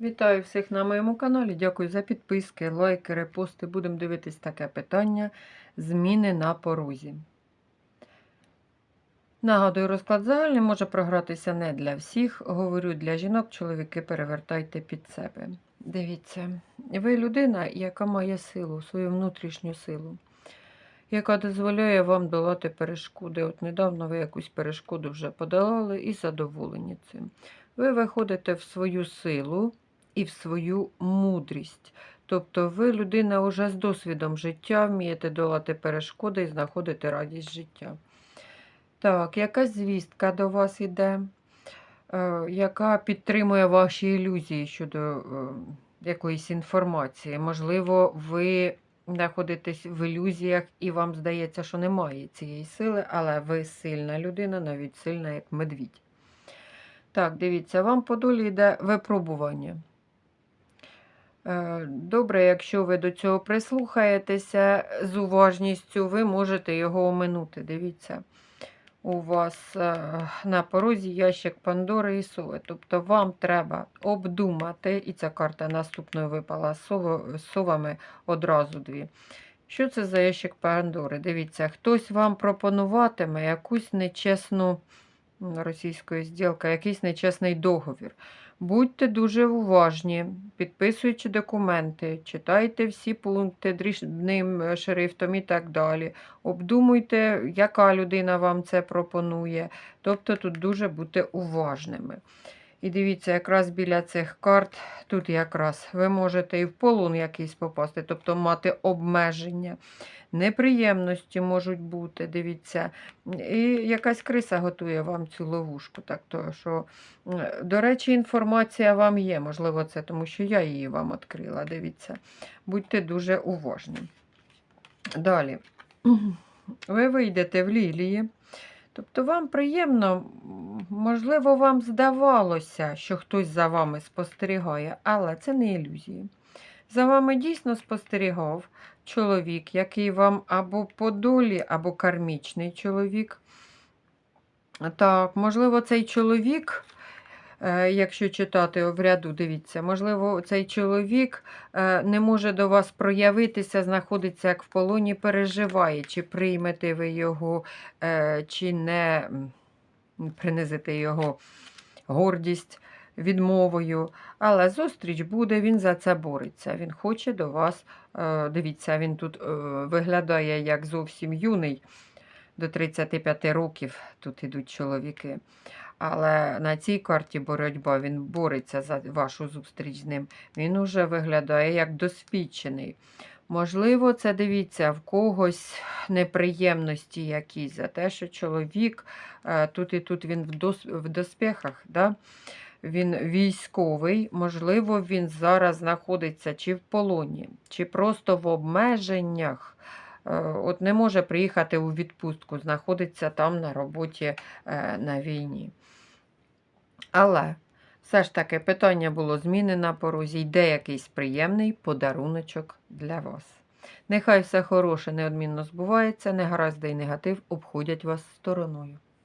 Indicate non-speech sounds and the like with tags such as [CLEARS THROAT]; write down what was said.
Вітаю всіх на моєму каналі. Дякую за підписки, лайки, репости. Будемо дивитись таке питання зміни на порозі. Нагадую, розклад загальний може програтися не для всіх. Говорю для жінок, чоловіки перевертайте під себе. Дивіться, ви людина, яка має силу, свою внутрішню силу, яка дозволяє вам долати перешкоди. От недавно ви якусь перешкоду вже подолали і задоволені цим. Ви виходите в свою силу і в свою мудрість. Тобто ви людина вже з досвідом життя, вмієте долати перешкоди і знаходити радість життя. Так, якась звістка до вас іде, е, яка підтримує ваші ілюзії щодо е, якоїсь інформації. Можливо, ви знаходитесь в ілюзіях і вам здається, що немає цієї сили, але ви сильна людина, навіть сильна, як медвідь. Так, дивіться, вам по долі йде випробування. Е, Добре, якщо ви до цього прислухаєтеся з уважністю, ви можете його оминути. Дивіться, у вас е, на порозі ящик Пандори і сови. Тобто вам треба обдумати, і ця карта наступною випала з совами одразу дві. Що це за ящик Пандори? Дивіться, хтось вам пропонуватиме якусь нечесну м, російською зділка, якийсь нечесний договір. Будьте дуже уважні, підписуючи документи, читайте всі пункти дрібним е, шрифтом і так далі. Обдумуйте, яка людина вам це пропонує. Тобто тут дуже будьте уважними. І дивіться, якраз біля цих карт, тут якраз ви можете і в полон якийсь попасти, тобто мати обмеження. Неприємності можуть бути, дивіться. І якась криса готує вам цю ловушку. Так то, що, до речі, інформація вам є. Можливо, це тому, що я її вам відкрила. Дивіться. Будьте дуже уважні. Далі. [CLEARS THROAT] Ви вийдете в лілії. Тобто вам приємно, можливо, вам здавалося, що хтось за вами спостерігає, але це не ілюзії. За вами дійсно спостерігав чоловік, який вам або по долі, або кармічний чоловік. Так, можливо, цей чоловік, е, якщо читати в ряду, дивіться, можливо, цей чоловік е, не може до вас проявитися, знаходиться як в полоні, переживає, чи приймете ви його, е, чи не м, принизите його гордість відмовою. Але зустріч буде, він за це бореться. Він хоче до вас. е, Дивіться, він тут е, виглядає як зовсім юний, до 35 років тут ідуть чоловіки. Але на цій карті боротьба він бореться за вашу зустріч з ним. Він уже виглядає як досвідчений. Можливо, це дивіться в когось неприємності якісь за те, що чоловік е, тут і тут він в, дос, в доспіхах. Да? Він військовий, можливо, він зараз знаходиться чи в полоні, чи просто в обмеженнях. Е, От не може приїхати у відпустку, знаходиться там на роботі е, на війні. Але все ж таки питання було зміни на порозі, йде якийсь приємний подаруночок для вас. Нехай все хороше неодмінно збувається, негаразди і негатив обходять вас стороною.